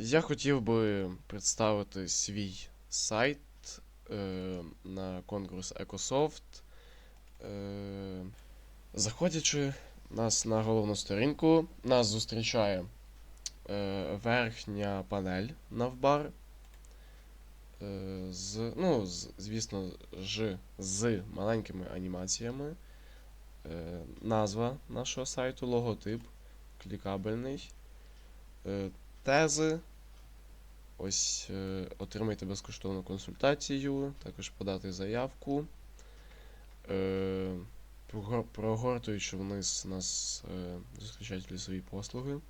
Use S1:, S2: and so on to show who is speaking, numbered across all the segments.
S1: Я хотів би представити свій сайт е, на конкурс Ecosoft. Е, заходячи нас на головну сторінку, нас зустрічає е, верхня панель навбар. Е, з, ну, з, звісно, ж, з маленькими анімаціями. Е, назва нашого сайту, логотип, клікабельний. Е, тези. Ось е, отримайте безкоштовну консультацію, також подати заявку. Е, прогор- прогортуючи вниз нас е, зустрічають лісові послуги.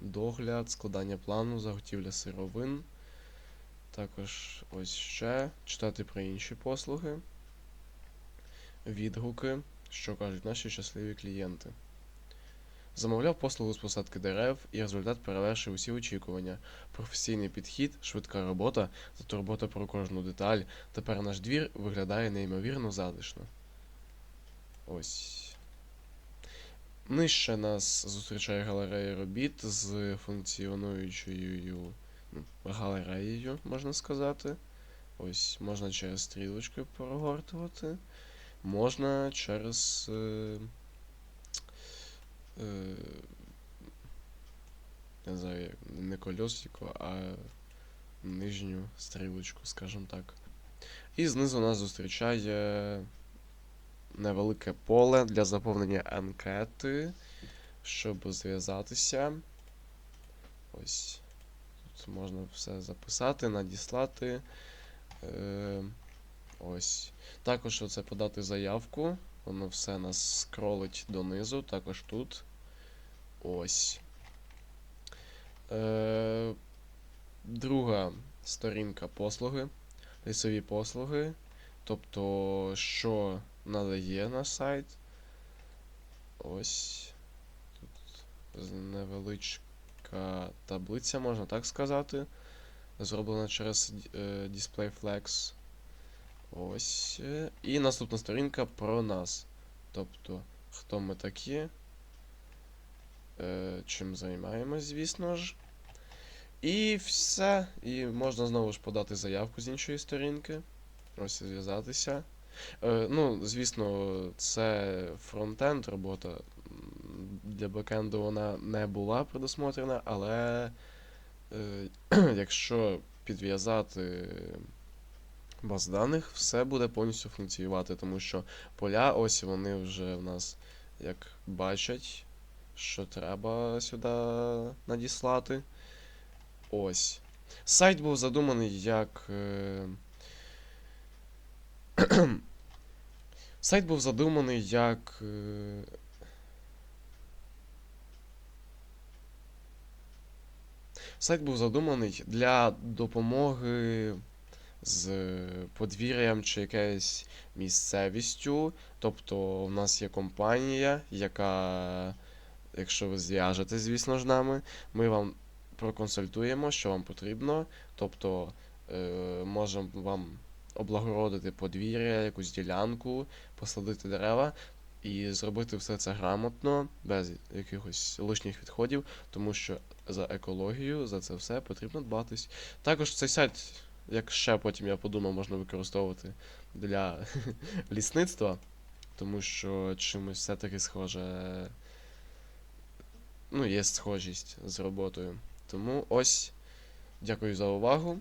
S1: Догляд, складання плану, заготівля сировин. Також ось ще читати про інші послуги. Відгуки, що кажуть наші щасливі клієнти. Замовляв послугу з посадки дерев, і результат перевершив усі очікування. Професійний підхід, швидка робота та турбота про кожну деталь. Тепер наш двір виглядає неймовірно затишно. Ось. Нижче нас зустрічає галерея робіт з функціонуючою ну, галереєю, можна сказати. Ось, можна через стрілочки прогортувати. Можна через. Е, не знаю, не кольосико, а нижню стрілочку, скажімо так. І знизу нас зустрічає невелике поле для заповнення анкети, щоб зв'язатися. Ось. Тут можна все записати, надіслати. Е, ось. Також оце подати заявку. Воно все нас скролить донизу, також тут. Ось. Е, друга сторінка послуги. Лісові послуги. Тобто, що надає наш сайт. Ось. Тут невеличка таблиця, можна так сказати. Зроблена через е, DisplayFlex. Ось. е, І наступна сторінка про нас. Тобто, хто ми такі, чим займаємось, звісно ж. І все. І можна знову ж подати заявку з іншої сторінки. Ось зв'язатися. Е, ну, звісно, це фронтенд робота. Для бекенду вона не була предусмотрена, але е, якщо підв'язати баз даних, все буде повністю функціонувати, тому що поля, ось вони вже в нас як бачать, що треба сюди надіслати. Ось. Сайт був задуманий як. Е... Сайт був задуманий як. е, Сайт був задуманий для допомоги з подвір'ям чи якоюсь місцевістю. Тобто, в нас є компанія, яка, якщо ви зв'яжете, звісно ж нами, ми вам проконсультуємо, що вам потрібно. Тобто, е, можемо вам облагородити подвір'я, якусь ділянку, посадити дерева і зробити все це грамотно, без якихось лишніх відходів, тому що за екологію, за це все потрібно дбатись. Також цей сайт, як ще потім я подумав, можна використовувати для лісництва, тому що чимось все-таки схоже. Ну, є схожість з роботою. Тому ось. Дякую за увагу.